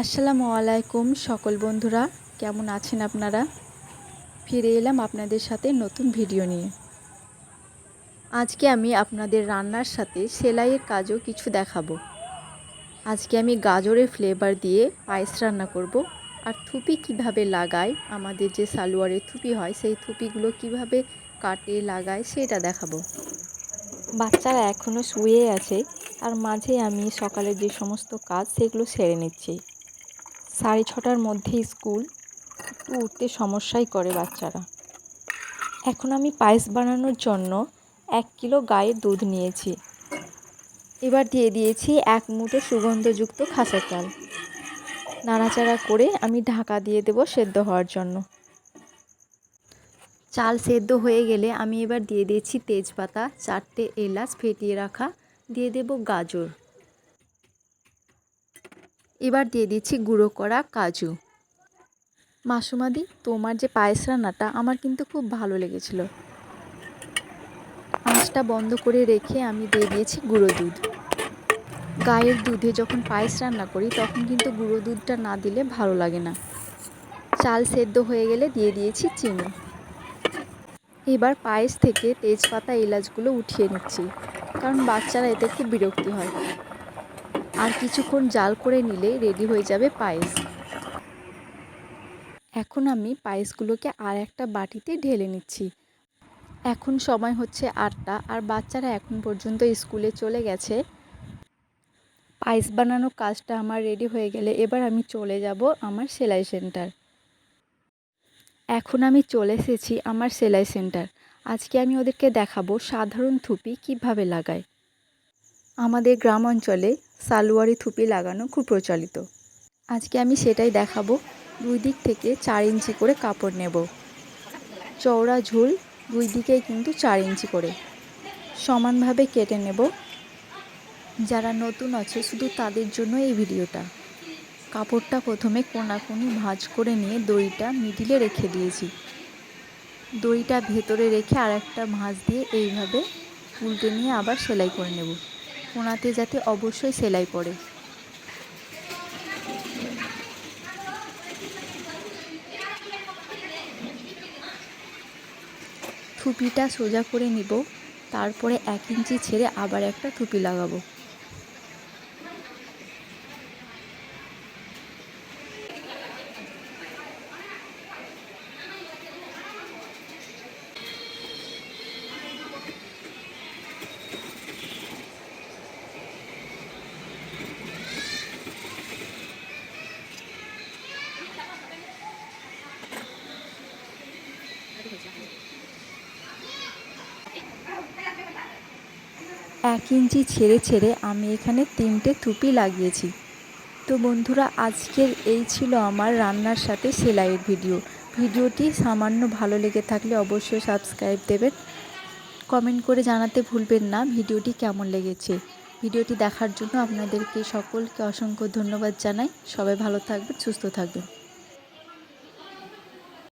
আসসালামু আলাইকুম সকল বন্ধুরা, কেমন আছেন আপনারা? ফিরে এলাম আপনাদের সাথে নতুন ভিডিও নিয়ে। আজকে আমি আপনাদের রান্নার সাথে সেলাইয়ের কাজও কিছু দেখাবো। আজকে আমি গাজরের ফ্লেভার দিয়ে পায়েস রান্না করব আর থুপি কীভাবে লাগায়, আমাদের যে সালোয়ারের থুপি হয়, সেই থুপিগুলো কীভাবে কাটে, লাগায়, সেটা দেখাবো। বাচ্চারা এখনও শুয়ে আছে আর মাঝে আমি সকালে যে সমস্ত কাজ, সেগুলো সেরে নিচ্ছি। সাড়ে ছটার মধ্যে স্কুল একটু উঠতে সমস্যাই করে বাচ্চারা। এখন আমি পায়েস বানানোর জন্য এক কিলো গায়ের দুধ নিয়েছি। এবার দিয়ে দিয়েছি এক মুঠো সুগন্ধযুক্ত খাসা চাল নাড়াচাড়া করে আমি ঢাকা দিয়ে দেব সেদ্ধ হওয়ার জন্য। চাল সেদ্ধ হয়ে গেলে আমি এবার দিয়ে দিয়েছি তেজপাতা, চারটে এলাচ ফেটিয়ে রাখা। দিয়ে দেব গাজর। এবার দিয়ে দিচ্ছি গুঁড়ো করা কাজু। মাসুমাদি, তোমার যে পায়েস রান্নাটা আমার কিন্তু খুব ভালো লেগেছিল। আঁচটা বন্ধ করে রেখে আমি দিয়ে দিয়েছি গুঁড়ো দুধ। গায়ের দুধে যখন পায়েস রান্না করি, তখন কিন্তু গুঁড়ো দুধটা না দিলে ভালো লাগে না। চাল সেদ্ধ হয়ে গেলে দিয়ে দিয়েছি চিনি। এবার পায়েস থেকে তেজপাতা এলাচগুলো উঠিয়ে নিচ্ছি, কারণ বাচ্চারা এতে খুব বিরক্তি হয়। আর কিছুক্ষণ জাল করে নিলে রেডি হয়ে যাবে পায়েস। এখন আমি পায়েসগুলোকে আর একটা বাটিতে ঢেলে নিচ্ছি। এখন সময় হচ্ছে আটটা আর বাচ্চারা এখন পর্যন্ত স্কুলে চলে গেছে। পায়েস বানানোর কাজটা আমার রেডি হয়ে গেলে এবার আমি চলে যাব আমার সেলাই সেন্টার। এখন আমি চলে এসেছি আমার সেলাই সেন্টার। আজকে আমি ওদেরকে দেখাবো সাধারণ থুপি কীভাবে লাগায়। আমাদের গ্রাম অঞ্চলে সালোয়ারি থুপি লাগানো খুব প্রচলিত। আজকে আমি সেটাই দেখাবো। দুই দিক থেকে চার ইঞ্চি করে কাপড় নেব। চওড়া ঝুল দুই দিকেই কিন্তু চার ইঞ্চি করে। সমানভাবে কেটে নেব। যারা নতুন আছে শুধু তাদের জন্য এই ভিডিওটা। কাপড়টা প্রথমে কোনাকুনি ভাঁজ করে নিয়ে দড়িটা মিডিলে রেখে দিয়েছি। দড়িটা ভেতরে রেখে আর একটা ভাঁজ দিয়ে এইভাবে উল্টে নিয়ে আবার সেলাই করে নেব। কোনাতে যাতে অবশ্যই সেলাই পড়ে। থুপিটা সোজা করে নিব, তারপরে এক ইঞ্চি ছেড়ে আবার একটা থুপি লাগাবো। এক ইঞ্চি ছেড়ে ছেড়ে আমি এখানে তিনটে থুপি লাগিয়েছি। তো বন্ধুরা, আজকের এই ছিল আমার রান্নার সাথে সেলাইয়ের ভিডিও। ভিডিওটি সামান্য ভালো লেগে থাকলে অবশ্যই সাবস্ক্রাইব দেবেন। কমেন্ট করে জানাতে ভুলবেন না ভিডিওটি কেমন লেগেছে। ভিডিওটি দেখার জন্য আপনাদেরকে সকলকে অসংখ্য ধন্যবাদ জানাই। সবাই ভালো থাকবেন, সুস্থ থাকবেন।